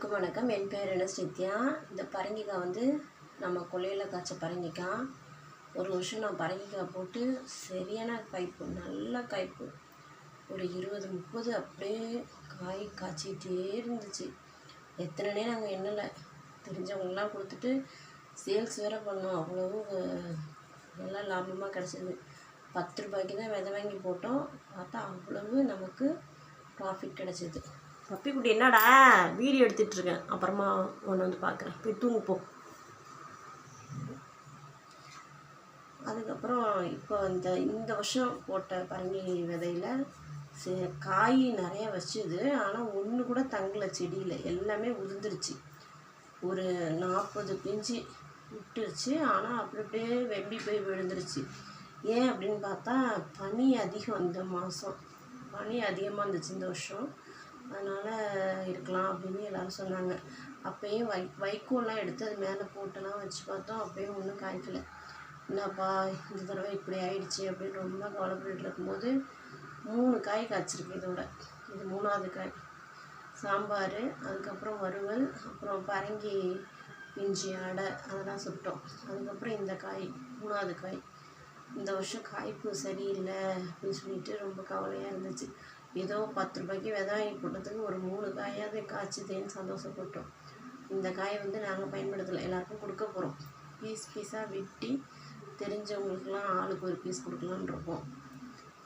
அனைவருக்கும் வணக்கம். என் பேர் என்ன? சித்யா இந்த பரங்கிக்காய் வந்து நம்ம கொல்லையில் காய்ச்ச பரங்கிக்காய். ஒரு வருஷம் நான் பரங்கிக்காய் போட்டு சரியான காய்ப்பு நல்ல காய்ப்பு. ஒரு இருபது முப்பது அப்படியே காய் காய்ச்சிக்கிட்டே இருந்துச்சு. எத்தனை நேரம் நாங்கள் எண்ணலை. தெரிஞ்சவங்களாம் கொடுத்துட்டு சேல்ஸ் வேறு பண்ணோம். அவ்வளவு நல்லா லாபமாக கிடச்சிது. பத்து ரூபாய்க்கு தான் விதை வாங்கி போட்டோம். பார்த்தா அவ்வளவு நமக்கு ப்ராஃபிட் கிடச்சிது. பப்பிக்குட்டி என்னடா? வீடியோ எடுத்துட்டு இருக்கேன் அப்புறமா ஒன்று வந்து பார்க்குறேன் போய் தூங்கு அதுக்கப்புறம் இப்போ இந்த இந்த வருஷம் போட்ட பரங்கி விதையில் சே காய் நிறைய வச்சுது. ஆனால் ஒன்று கூட தங்கலை செடியில். எல்லாமே உதிர்ந்துருச்சு. ஒரு நாற்பது பிஞ்சு விட்டுருச்சு. ஆனால் அப்படி அப்படியே வெம்பி போய் விழுந்துருச்சு. ஏன் அப்படின்னு பார்த்தா பனி அதிகம் இந்த மாதம் பனி அதிகமாக இருந்துச்சு இந்த வருஷம். அதனால் இருக்கலாம் அப்படின்னு எல்லாரும் சொன்னாங்க. அப்போயும் வை வைக்கோல்லாம் எடுத்து அது மேலே போட்டெல்லாம் வச்சு பார்த்தோம். அப்போயும் ஒன்றும் காய்க்கல. என்னப்பா இந்த தடவை இப்படி ஆயிடுச்சு அப்படின்னு ரொம்ப கவலைப்பட்டு இருக்கும்போது மூணு காய் காய்ச்சிருக்கு இதோட. இது மூணாவது காய். சாம்பார் அதுக்கப்புறம் வறுவல் அப்புறம் பரங்கி இஞ்சி அடை அதெல்லாம் சுட்டோம். அதுக்கப்புறம் இந்த காய் மூணாவது காய். இந்த வருஷம் காய்ப்பு சரியில்லை அப்படின்னு சொல்லிட்டு ரொம்ப கவலையாக இருந்துச்சு. ஏதோ பத்து ரூபாய்க்கு விதை வாங்கி போட்டதுக்கு ஒரு மூணு காயாவது காய்ச்சுதேன்னு சந்தோஷப்பட்டோம். இந்த காயை வந்து நாங்கள் பயன்படுத்தலை எல்லாருக்கும் கொடுக்க போகிறோம் பீஸ் பீஸாக வெட்டி தெரிஞ்சவங்களுக்குலாம் ஆளுக்கு ஒரு பீஸ் கொடுக்கலான்னு இருக்கோம்.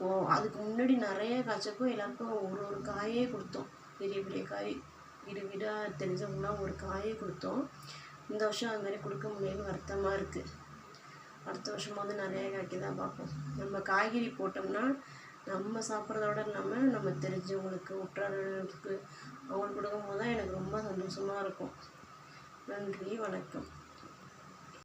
ஓ அதுக்கு முன்னாடி நிறைய காய்ச்சப்போ எல்லாருக்கும் ஒரு ஒரு காயே கொடுத்தோம். பெரிய பெரிய காய் வீடு வீடாக தெரிஞ்சவங்களாம் ஒரு காயே கொடுத்தோம். இந்த வருஷம் அது மாதிரி கொடுக்க முடியலன்னு வருத்தமாக இருக்குது அடுத்த வருஷம் வந்து நிறைய காய்க்க தான் பார்ப்போம். நம்ம காய்கறி போட்டோம்னா நம்ம சாப்பிட்றதோட இல்லாமல் நம்ம தெரிஞ்சவங்களுக்கு உற்றார்களுக்கு அவங்களுக்கு கொடுக்கும்போது தான் எனக்கு ரொம்ப சந்தோஷமாக இருக்கும். நன்றி வணக்கம்.